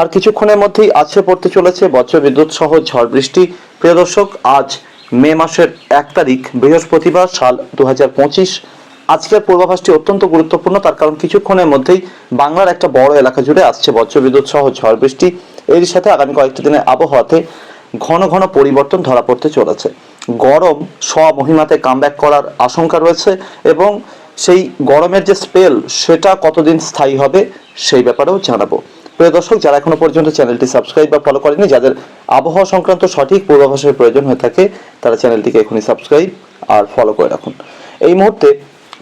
আর কিছুক্ষণের মধ্যেই আছে পড়তে চলেছে বজ্র বিদ্যুৎ সহ ঝড় বৃষ্টি। প্রিয় দর্শক, আজ মে মাসের এক তারিখ, বৃহস্পতিবার সাল দু হাজার পঁচিশ। আজকের পূর্বাভাসটি অত্যন্ত গুরুত্বপূর্ণ, তার কারণ কিছুক্ষণের মধ্যেই বাংলার একটা বড় এলাকা জুড়ে আসছে বজ্র বিদ্যুৎ সহ ঝড় বৃষ্টি। এর সাথে আগামী কয়েকটি দিনের আবহাওয়াতে ঘন ঘন পরিবর্তন ধরা পড়তে চলেছে। গরম, স্বমহিমাতে কামব্যাক করার আশঙ্কা রয়েছে এবং সেই গরমের যে স্পেল সেটা কতদিন স্থায়ী হবে, সেই ব্যাপারেও জানাব। প্রিয় দর্শক, যারা এখনও পর্যন্ত চ্যানেলটি সাবস্ক্রাইব বা ফলো করেনি যাদের আবহাওয়া সংক্রান্ত সঠিক পূর্বাভাসের প্রয়োজন হয়ে থাকে, তারা চ্যানেলটিকে এখনই সাবস্ক্রাইব আর ফলো করে রাখুন। এই মুহূর্তে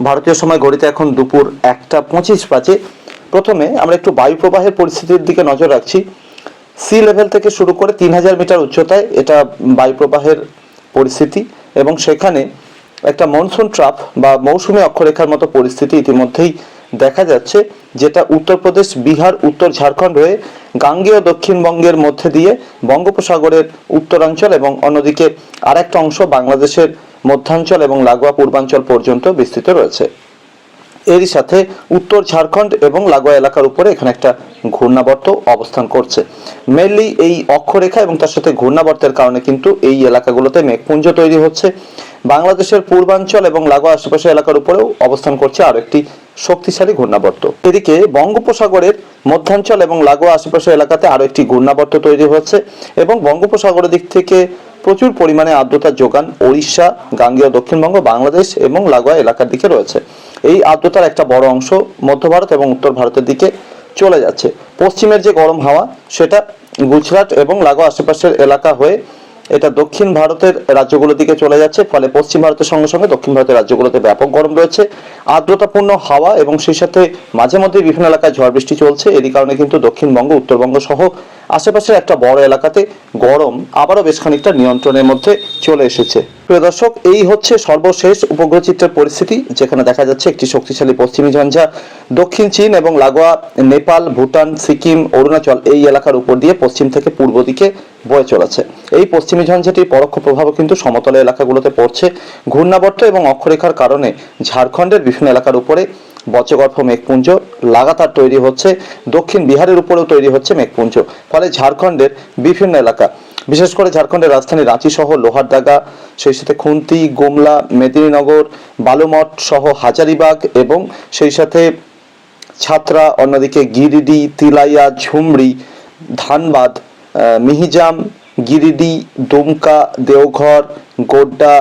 ভারতীয় সময় ঘড়িতে এখন দুপুর একটা পঁচিশ বাজে। প্রথমে আমরা একটু বায়ু প্রবাহের পরিস্থিতির দিকে নজর রাখছি। সি লেভেল থেকে শুরু করে তিন হাজার মিটার উচ্চতায় এটা বায়ু প্রবাহের পরিস্থিতি এবং সেখানে একটা মনসুন ট্রাপ বা মৌসুমী অক্ষরেখার মতো পরিস্থিতি ইতিমধ্যেই দেখা যাচ্ছে যেটা উত্তরপ্রদেশ, বিহার, উত্তর ঝাড়খণ্ড হয়ে গাঙ্গেয় দক্ষিণবঙ্গের মধ্যে দিয়ে বঙ্গোপসাগরের উত্তরাঞ্চল এবং অন্যদিকে আরেকটা অংশ বাংলাদেশের মধ্যাঞ্চল এবং লাগোয়া পূর্বাঞ্চল পর্যন্ত বিস্তৃত রয়েছে। এরই সাথে উত্তর ঝাড়খণ্ড এবং লাগোয়া এলাকার উপরে এখানে একটা ঘূর্ণাবর্ত অবস্থান করছে। মেনলি এই অক্ষরেখা এবং তার সাথে ঘূর্ণাবর্তের কারণে কিন্তু এই এলাকাগুলোতে মেঘপুঞ্জ তৈরি হচ্ছে। বাংলাদেশের পূর্বাঞ্চল এবং লাগোয়া আশেপাশে এলাকার উপরেও অবস্থান করছে আরও একটি শক্তিশালী ঘূর্ণাবর্ত। এদিকে বঙ্গোপসাগরের মধ্যাঞ্চল এবং লাগোয়া আশেপাশে এলাকাতে আরও একটি ঘূর্ণাবর্ত তৈরি হচ্ছে এবং বঙ্গোপসাগরের দিক থেকে প্রচুর পরিমাণে আর্দ্রতার যোগান ওড়িশা, গাঙ্গেয়, দক্ষিণবঙ্গ, বাংলাদেশ এবং লাগোয়া এলাকার দিকে রয়েছে। এই আর্দ্রতার একটা বড় অংশ মধ্য ভারত এবং উত্তর ভারতের দিকে চলে যাচ্ছে। পশ্চিমের যে গরম হাওয়া, সেটা গুজরাট এবং লাগোয়া আশেপাশের এলাকা হয়ে এটা দক্ষিণ ভারতের রাজ্যগুলোর দিকে চলে যাচ্ছে, ফলে পশ্চিম ভারতের সঙ্গে সঙ্গে দক্ষিণ ভারতের রাজ্যগুলোতে ব্যাপক গরম রয়েছে। আর্দ্রতাপূর্ণ হাওয়া এবং সেই সাথে মাঝে মধ্যে বিভিন্ন এলাকায় ঝড় বৃষ্টি চলছে। এরই কারণে কিন্তু দক্ষিণবঙ্গ, উত্তরবঙ্গ সহ আশেপাশের একটা বড় এলাকাতে গরম আবারও বেশ খানিকটা নিয়ন্ত্রণের মধ্যে চলে এসেছে। প্রিয় দর্শক, এই হচ্ছে সর্বশেষ উপগ্রহ চিত্রের পরিস্থিতি, যেখানে দেখা যাচ্ছে একটি শক্তিশালী পশ্চিমী ঝঞ্ঝা, দক্ষিণ চীন এবং লাগোয়া, নেপাল, ভুটান, সিকিম, অরুণাচল এই এলাকার উপর দিয়ে পশ্চিম থেকে পূর্ব দিকে বয়ে চলেছে। এই পশ্চিমী ঝঞ্ঝাটির পরোক্ষ প্রভাবও কিন্তু সমতল এলাকাগুলোতে পড়ছে। ঘূর্ণাবর্ত এবং অক্ষরেখার কারণে ঝাড়খণ্ডের বিভিন্ন এলাকার উপরে বজ্রগর্ভ মেঘপুঞ্জ লাগাতার তৈরি হচ্ছে। দক্ষিণ বিহারের উপরেও তৈরি হচ্ছে মেঘপুঞ্জ। ফলে ঝাড়খণ্ডের বিভিন্ন এলাকা বিশেষ করে ঝাড়খণ্ডের রাজধানী রাঁচি সহ লোহারদাগা সেই সাথে খুন্তি, গোমলা, মেদিনীনগর, বালুমঠ সহ হাজারিবাগ এবং সেই সাথে ছাত্রা, অন্যদিকে গিরিডি, তিলাইয়া, ঝুমড়ি, ধানবাদ মিহিজাম, গিরিডি, দুমকা, দেওঘর, গোড্ডা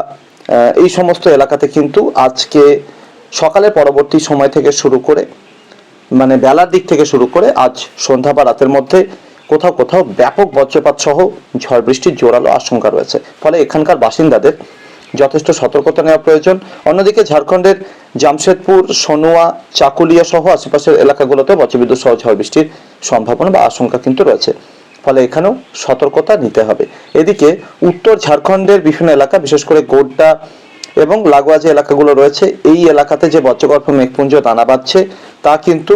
এই সমস্ত এলাকাতে কিন্তু আজকে সকালে পরবর্তী সময় থেকে শুরু করে মানে বেলার দিক থেকে শুরু করে আজ সন্ধ্যা বা রাতের মধ্যে কোথাও কোথাও ব্যাপক বজ্রপাত সহ ঝড় বৃষ্টির জোরালো আশঙ্কা রয়েছে। ফলে এখানকার বাসিন্দাদের যথেষ্ট সতর্কতা নেওয়া প্রয়োজন। অন্যদিকে ঝাড়খণ্ডের জামশেদপুর, সনুয়া, চাকুলিয়া সহ আশেপাশের এলাকাগুলোতে বজ্রবিদ্যুৎ সহ ঝড় বৃষ্টির সম্ভাবনা বা আশঙ্কা কিন্তু রয়েছে। ফলে এখানেও সতর্কতা নিতে হবে। এদিকে উত্তর ঝাড়খণ্ডের বিভিন্ন এলাকা, বিশেষ করে গোড্ডা এবং লাগোয়া যে এলাকাগুলো রয়েছে, এই এলাকাতে যে বজ্রগর্ভ মেঘপুঞ্জ দানা বাঁধছে, তা কিন্তু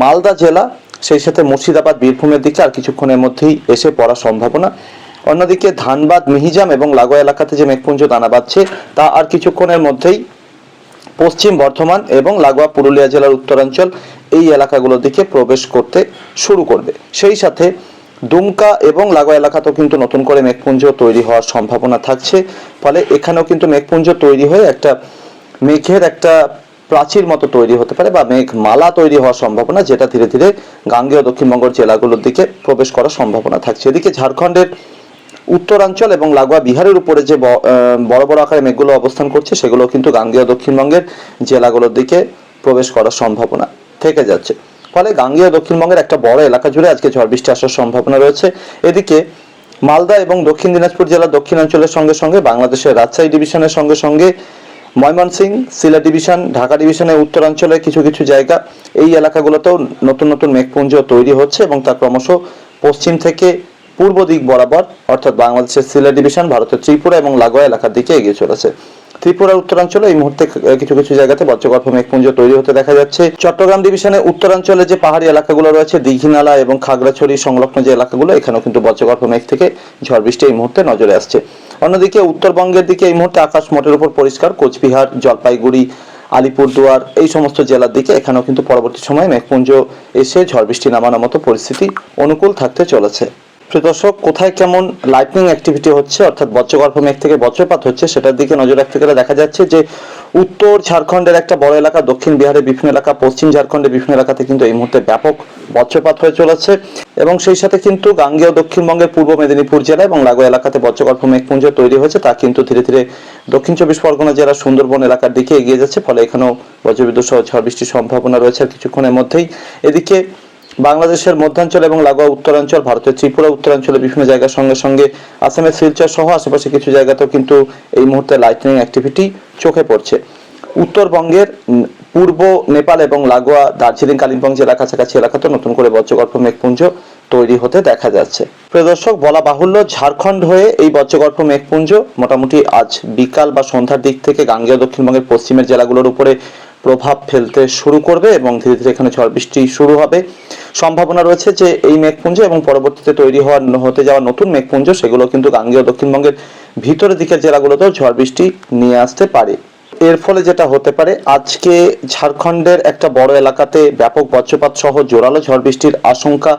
মালদা জেলা সেই সাথে মুর্শিদাবাদ, বীরভূমের দিকে আর কিছুক্ষণের মধ্যেই এসে পড়ার সম্ভাবনা। অন্যদিকে ধানবাদ, মিহিজাম এবং লাগোয়া এলাকাতে যে মেঘপুঞ্জ দানা বাঁধছে, তা আর কিছুক্ষণের মধ্যেই পশ্চিম বর্ধমান এবং লাগোয়া পুরুলিয়া জেলার উত্তরাঞ্চল এই এলাকাগুলোর দিকে প্রবেশ করতে শুরু করবে। সেই সাথে দুমকা এবং লাগোয়া এলাকাতেও কিন্তু নতুন করে মেঘপুঞ্জ তৈরি হওয়ার সম্ভাবনা থাকছে। ফলে এখানেও কিন্তু মেঘপুঞ্জ তৈরি হয়ে একটা মেঘের একটা প্রাচীর মতো তৈরি হতে পারে বা মেঘ মালা তৈরি হওয়ার সম্ভাবনা যেটা ধীরে ধীরে গাঙ্গেয় দক্ষিণবঙ্গের জেলাগুলোর দিকে প্রবেশ করার সম্ভাবনা থাকছে। এদিকে ঝাড়খণ্ডের উত্তরাঞ্চল এবং লাগোয়া বিহারের উপরে যে বড় বড় আকারে মেঘগুলো অবস্থান করছে সেগুলো কিন্তু গাঙ্গেয় দক্ষিণবঙ্গের জেলাগুলোর দিকে প্রবেশ করার সম্ভাবনা থেকে যাচ্ছে। ফলে গাঙ্গেয় দক্ষিণবঙ্গের একটা বড় এলাকা জুড়ে আজকে ঝড় বৃষ্টি আসার সম্ভাবনা রয়েছে। এদিকে মালদা এবং দক্ষিণ দিনাজপুর জেলার দক্ষিণাঞ্চলের সঙ্গে সঙ্গে বাংলাদেশের রাজশাহী ডিভিশনের সঙ্গে সঙ্গে ময়মনসিং সিলেট ডিভিশন, ঢাকা ডিভিশনের উত্তরাঞ্চলে কিছু কিছু জায়গা, এই এলাকাগুলোতেও নতুন নতুন মেঘপুঞ্জ তৈরি হচ্ছে এবং তা ক্রমশ পশ্চিম থেকে পূর্ব দিক বরাবর, অর্থাৎ বাংলাদেশের সিলেট ডিভিশন, ভারতের ত্রিপুরা এবং লাগোয়া এলাকার দিকে এগিয়ে চলেছে। ত্রিপুরার উত্তরাঞ্চলে এই মুহূর্তে কিছু কিছু জায়গাতে বজ্রগর্ভ মেঘপুঞ্জ তৈরি হতে দেখা যাচ্ছে। চট্টগ্রাম ডিভিশনের উত্তরাঞ্চলে যে পাহাড়ি এলাকাগুলো রয়েছে, দীঘিনালা এবং খাগড়াছড়ি সংলগ্ন যে এলাকাগুলো, এখানেও কিন্তু বজ্রগর্ভ মেঘ থেকে ঝড় বৃষ্টি এই মুহূর্তে নজরে আসছে। অন্যদিকে উত্তরবঙ্গের দিকে এই মুহূর্তে আকাশ মোটের উপর পরিষ্কার, কোচবিহার, জলপাইগুড়ি, আলিপুরদুয়ার এই সমস্ত জেলার দিকে এখানেও কিন্তু পরবর্তী সময়ে মেঘপুঞ্জ এসে ঝড় বৃষ্টি নামানোর মতো পরিস্থিতি অনুকূল থাকতে চলেছে। দর্শক, কোথায় কেমন লাইটনিং অ্যাক্টিভিটি হচ্ছে, অর্থাৎ বজ্রগর্ভ মেঘ থেকে বজ্রপাত হচ্ছে, সেটার দিকে নজর রাখতে গেলে দেখা যাচ্ছে যে উত্তর ঝাড়খণ্ডের একটা বড় এলাকা, দক্ষিণ বিহারের বিভিন্ন এলাকা, পশ্চিম ঝাড়খণ্ডের বিভিন্ন এলাকাতে কিন্তু এই মুহূর্তে ব্যাপক বজ্রপাত হয়ে চলেছে এবং সেই সাথে কিন্তু গাঙ্গেয় দক্ষিণবঙ্গের পূর্ব মেদিনীপুর জেলা এবং লাগো এলাকাতে বজ্রগর্ভ মেঘপুঞ্জ তৈরি হয়েছে। তা কিন্তু ধীরে ধীরে দক্ষিণ চব্বিশ পরগনা জেলার সুন্দরবন এলাকার দিকে এগিয়ে যাচ্ছে, ফলে এখানেও বজ্রবিদ্যুৎ সহ ঝড় বৃষ্টির সম্ভাবনা রয়েছে কিছুক্ষণের মধ্যেই। এদিকে বাংলাদেশের মধ্যাঞ্চল এবং লাগোয়া উত্তরাঞ্চল, ভারতের ত্রিপুরা উত্তরাঞ্চলে বিভিন্ন জায়গার সঙ্গে সঙ্গে আসামের শিলচর সহ আশেপাশে কিছু জায়গাতেও কিন্তু এই মুহূর্তে লাইটনিং অ্যাক্টিভিটি চোখে পড়ছে। উত্তরবঙ্গের পূর্ব নেপাল এবং লাগোয়া দার্জিলিং, কালিম্পং জেলা কাছাকাছি এলাকাতে নতুন করে বজ্রগর্ভ মেঘপুঞ্জ তৈরি হতে দেখা যাচ্ছে। প্রিয় দর্শক, বলা বাহুল্য, ঝাড়খণ্ড হয়ে এই বজ্রগর্ভ মেঘপুঞ্জ মোটামুটি আজ বিকাল বা সন্ধ্যার দিক থেকে গাঙ্গেয় দক্ষিণবঙ্গের পশ্চিমের জেলাগুলোর উপরে প্রভাব ফেলতে শুরু করবে এবং ধীরে ধীরে এখানে ঝড় বৃষ্টি শুরু হবে। সম্ভাবনা রয়েছে যে এই মেঘপুঞ্জ এবং পরবর্তীতে তৈরি হওয়ার হতে যাওয়া নতুন মেঘপুঞ্জ, সেগুলো কিন্তু গাঙ্গেয় দক্ষিণবঙ্গের ভিতরের দিকের জেলাগুলোতেও ঝড় বৃষ্টি নিয়ে আসতে পারে। এর ফলে যেটা হতে পারে, আজকে ঝাড়খণ্ডের একটা বড় এলাকাতে ব্যাপক বজ্রপাত সহ জোরালো ঝড় বৃষ্টির আশঙ্কা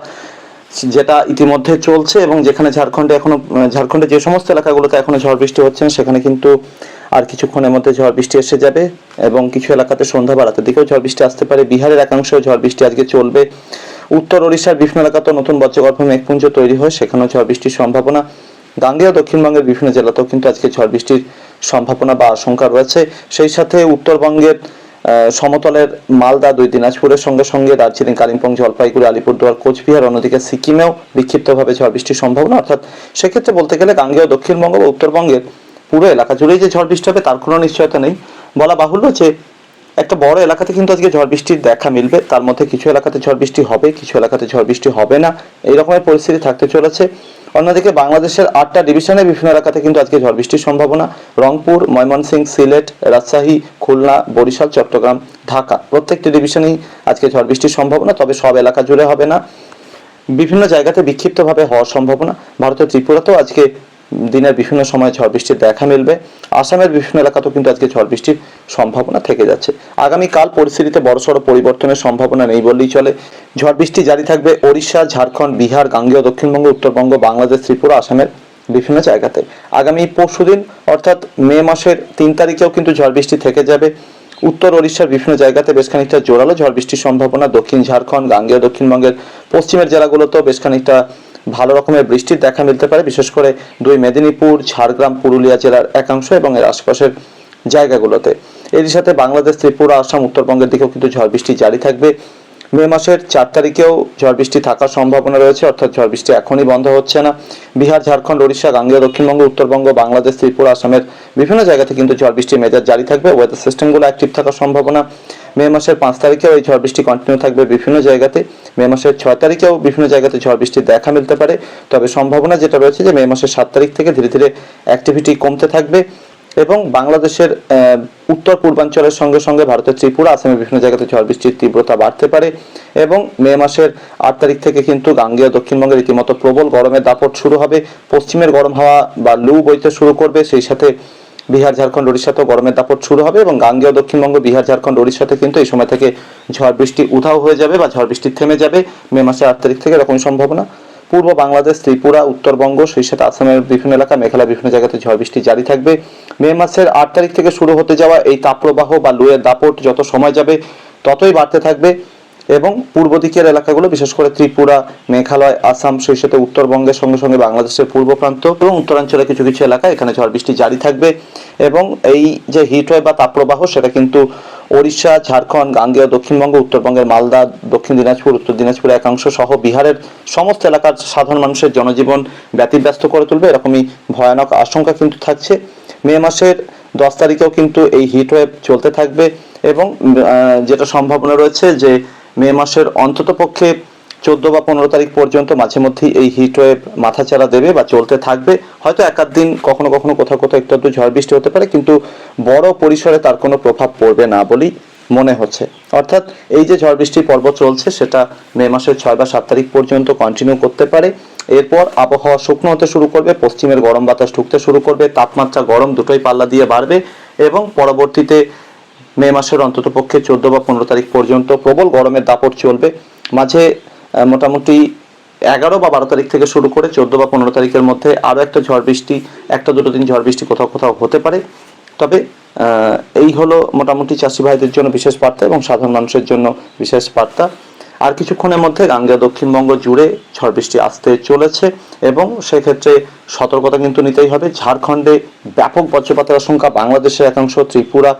যেটা ইতিমধ্যে চলছে এবং যেখানে ঝাড়খণ্ডে এখনও ঝাড়খণ্ডে যে সমস্ত এলাকাগুলোতে এখনও ঝড় বৃষ্টি হচ্ছে না, সেখানে কিন্তু আর কিছুক্ষণের মধ্যে ঝড় বৃষ্টি এসে যাবে এবং কিছু এলাকাতে সন্ধ্যা বাড়াতে দিকেও ঝড় বৃষ্টি আসতে পারে। বিহারের একাংশেও ঝড় বৃষ্টি আজকে চলবে। উত্তর ওড়িশার বিভিন্ন এলাকাতেও নতুন বজ্রগর্ভ মেঘপুঞ্জ তৈরি হয়, সেখানেও ঝড় বৃষ্টির সম্ভাবনা। গাঙ্গেয় দক্ষিণবঙ্গের বিভিন্ন জেলাতেও কিন্তু আজকে ঝড় বৃষ্টির সম্ভাবনা বা আশঙ্কা রয়েছে। সেই সাথে উত্তরবঙ্গের সমতলের মালদা, দুই দিনাজপুরের সঙ্গে সঙ্গে দার্জিলিং, কালিম্পং, জলপাইগুড়ি, আলিপুরদুয়ার, কোচবিহার, অন্যদিকে সিকিমেও বিক্ষিপ্তভাবে ঝড় বৃষ্টির সম্ভাবনা। অর্থাৎ সেক্ষেত্রে বলতে গেলে গাঙ্গেয় দক্ষিণবঙ্গ বা উত্তরবঙ্গের পুরো এলাকা জুড়েই যে ঝড় বৃষ্টি হবে, তার কোনো নিশ্চয়তা নেই। বলা বাহুল্য যে একটা বড় এলাকাতে কিন্তু আজকে ঝড় বৃষ্টির দেখা মিলবে। তার মধ্যে কিছু এলাকাতে ঝড় বৃষ্টি হবে, কিছু এলাকাতে ঝড় বৃষ্টি হবে না। এই রকমের পরিস্থিতি থাকতে চলেছে। অন্যদিকে বাংলাদেশের আটটা ডিভিশনে বিভিন্ন এলাকাতে কিন্তু আজকে ঝড় বৃষ্টির সম্ভাবনা। রংপুর ময়মনসিংহ সিলেট, রাজশাহী, খুলনা, বরিশাল, চট্টগ্রাম, ঢাকা প্রত্যেকটি ডিভিশনেই আজকে ঝড় বৃষ্টির সম্ভাবনা, তবে সব এলাকা জুড়ে হবে না। বিভিন্ন জায়গাতে বিক্ষিপ্তভাবে হওয়ার সম্ভাবনা। ভারতের ত্রিপুরাতেও আজকে দিনের বিভিন্ন সময় ঝড় বৃষ্টির দেখা মিলবে। আসামের বিভিন্ন এলাকাতেও কিন্তু আজকে ঝড় বৃষ্টির সম্ভাবনা থেকে যাচ্ছে। আগামীকাল পরিস্থিতিতে বড়সড় পরিবর্তনের সম্ভাবনা নেই বললেই চলে। ঝড় বৃষ্টি জারি থাকবে ওড়িশা, ঝাড়খণ্ড, বিহার, গাঙ্গেয়, দক্ষিণবঙ্গ, উত্তরবঙ্গ, বাংলাদেশ, ত্রিপুরা, আসামের বিভিন্ন জায়গাতে। আগামী পরশুদিন অর্থাৎ মে মাসের তিন তারিখেও কিন্তু ঝড় বৃষ্টি থেকে যাবে। উত্তর ওড়িশার বিভিন্ন জায়গাতে বেশ খানিকটা জোরালো ঝড় বৃষ্টির সম্ভাবনা। দক্ষিণ ঝাড়খণ্ড, গাঙ্গেয়, দক্ষিণবঙ্গের পশ্চিমের জেলাগুলোতেও বেশ খানিকটা ভালো রকমের বৃষ্টির দেখা মিলতে পারে, বিশেষ করে দুই মেদিনীপুর, ঝাড়গ্রাম, পুরুলিয়া জেলার একাংশ এবং এর আশপাশের জায়গাগুলোতে। এরই সাথে বাংলাদেশ, ত্রিপুরা, আসাম, উত্তরবঙ্গের দিকেও কিন্তু ঝড় বৃষ্টি জারি থাকবে। মে মাসের চার তারিখেও ঝড় বৃষ্টি থাকার সম্ভাবনা রয়েছে, অর্থাৎ ঝড় বৃষ্টি এখনই বন্ধ হচ্ছে না। বিহার, ঝাড়খণ্ড, ওড়িশা, গাঙ্গেয়, দক্ষিণবঙ্গ, উত্তরবঙ্গ, বাংলাদেশ, ত্রিপুরা, আসামের বিভিন্ন জায়গাতে কিন্তু ঝড় বৃষ্টির মেজাজ জারি থাকবে। ওয়েদার সিস্টেমগুলো অ্যাক্টিভ থাকার সম্ভাবনা। মে মাসের পাঁচ তারিখেও এই ঝড় বৃষ্টি কন্টিনিউ থাকবে বিভিন্ন জায়গাতে। মে মাসের ছয় তারিখেও বিভিন্ন জায়গাতে ঝড় বৃষ্টির দেখা মিলতে পারে। তবে সম্ভাবনা যেটা রয়েছে যে মে মাসের সাত তারিখ থেকে ধীরে ধীরে অ্যাক্টিভিটি কমতে থাকবে এবং বাংলাদেশের উত্তর পূর্বাঞ্চলের সঙ্গে সঙ্গে ভারতের ত্রিপুরা আসামের বিভিন্ন জায়গাতে ঝড় বৃষ্টির তীব্রতা বাড়তে পারে এবং মে মাসের আট তারিখ থেকে কিন্তু গাঙ্গেয় দক্ষিণবঙ্গের রীতিমতো প্রবল গরমের দাপট শুরু হবে। পশ্চিমের গরম হাওয়া বা লু বইতে শুরু করবে। সেই সাথে বিহার, ঝাড়খণ্ড ওড়িশাতেও গরমের দাপট শুরু হবে এবং গাঙ্গেয় দক্ষিণবঙ্গ, বিহার, ঝাড়খণ্ড, ওড়িশাতে কিন্তু এই সময় থেকে ঝড় বৃষ্টি উধাও হয়ে যাবে বা ঝড় বৃষ্টি থেমে যাবে। মে মাসের আট তারিখ থেকে এরকম সম্ভাবনা। পূর্ব বাংলাদেশ, ত্রিপুরা, উত্তরবঙ্গ সেই সাথে আসামের বিভিন্ন এলাকা মেঘালয় বিভিন্ন জায়গাতে ঝড় বৃষ্টি জারি থাকবে। মে মাসের আট তারিখ থেকে শুরু হতে যাওয়া এই তাপপ্রবাহ বা লুয়ের দাপট যত সময় যাবে ততই বাড়তে থাকবে। এবং পূর্ব দিকের এলাকাগুলো, বিশেষ করে ত্রিপুরা, মেঘালয়, আসাম, সেই সাথে উত্তরবঙ্গের সঙ্গে সঙ্গে বাংলাদেশের পূর্ব প্রান্ত এবং উত্তরাঞ্চলে কিছু কিছু এলাকা এখানে ঝড় বৃষ্টি জারি থাকবে এবং এই যে হিটওয়েভ বা তাপপ্রবাহ, সেটা কিন্তু ওড়িশা, ঝাড়খণ্ড, গাঙ্গেয় দক্ষিণবঙ্গ, উত্তরবঙ্গের মালদা, দক্ষিণ দিনাজপুর, উত্তর দিনাজপুরের একাংশ সহ বিহারের সমস্ত এলাকার সাধারণ মানুষের জনজীবন ব্যতিব্যস্ত করে তুলবে। এরকমই ভয়ানক আশঙ্কা কিন্তু থাকছে। মে মাসের দশ তারিখেও কিন্তু এই হিটওয়েভ চলতে থাকবে এবং যেটা সম্ভাবনা রয়েছে যে মে মাসের অন্তত পক্ষে চোদ্দ বা পনেরো তারিখ পর্যন্ত মাঝে মধ্যেই এই হিটওয়েভ মাথাচাড়া দেবে বা চলতে থাকবে। হয়তো এক আধ দিন কখনো কখনো কোথাও কোথাও একটু একটু ঝড় বৃষ্টি হতে পারে, কিন্তু বড় পরিসরে তার কোনো প্রভাব পড়বে না বলেই মনে হচ্ছে। অর্থাৎ এই যে ঝড় বৃষ্টির পর্ব চলছে, সেটা মে মাসের ছয় বা সাত তারিখ পর্যন্ত কন্টিনিউ করতে পারে। এরপর আবহাওয়া শুকনো হতে শুরু করবে, পশ্চিমের গরম বাতাস ঢুকতে শুরু করবে, তাপমাত্রা গরম দুটোই পাল্লা দিয়ে বাড়বে এবং পরবর্তীতে মে মাসের অন্তত পক্ষে চোদ্দ বা পনেরো তারিখ পর্যন্ত প্রবল গরমের দাপট চলবে। মাঝে মোটামুটি এগারো বা বারো তারিখ থেকে শুরু করে চোদ্দ বা পনেরো তারিখের মধ্যে আরও একটা ঝড় বৃষ্টি, একটা দুটো দিন ঝড় বৃষ্টি কোথাও কোথাও হতে পারে। তবে এই হলো মোটামুটি চাষি ভাইদের জন্য বিশেষ বার্তা এবং সাধারণ মানুষের জন্য বিশেষ বার্তা। আর কিছুক্ষণের মধ্যে গাঙ্গেয় দক্ষিণবঙ্গ জুড়ে ঝড় বৃষ্টি আসতে চলেছে এবং সেক্ষেত্রে সতর্কতা কিন্তু নিতেই হবে। ঝাড়খণ্ডে ব্যাপক বজ্রপাতের আশঙ্কা, বাংলাদেশের একাংশ, ত্রিপুরা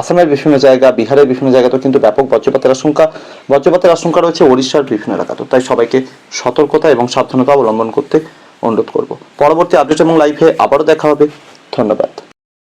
আসামের বিভিন্ন জায়গা, বিহারের বিভিন্ন জায়গাতেও কিন্তু ব্যাপক বজ্রপাতের আশঙ্কা। বজ্রপাতের আশঙ্কা রয়েছে ওড়িশার বিভিন্ন এলাকাতেও তাই সবাইকে সতর্কতা এবং সাবধানতা অবলম্বন করতে অনুরোধ করব। পরবর্তী আপডেট এবং লাইফে আবারও দেখা হবে। ধন্যবাদ।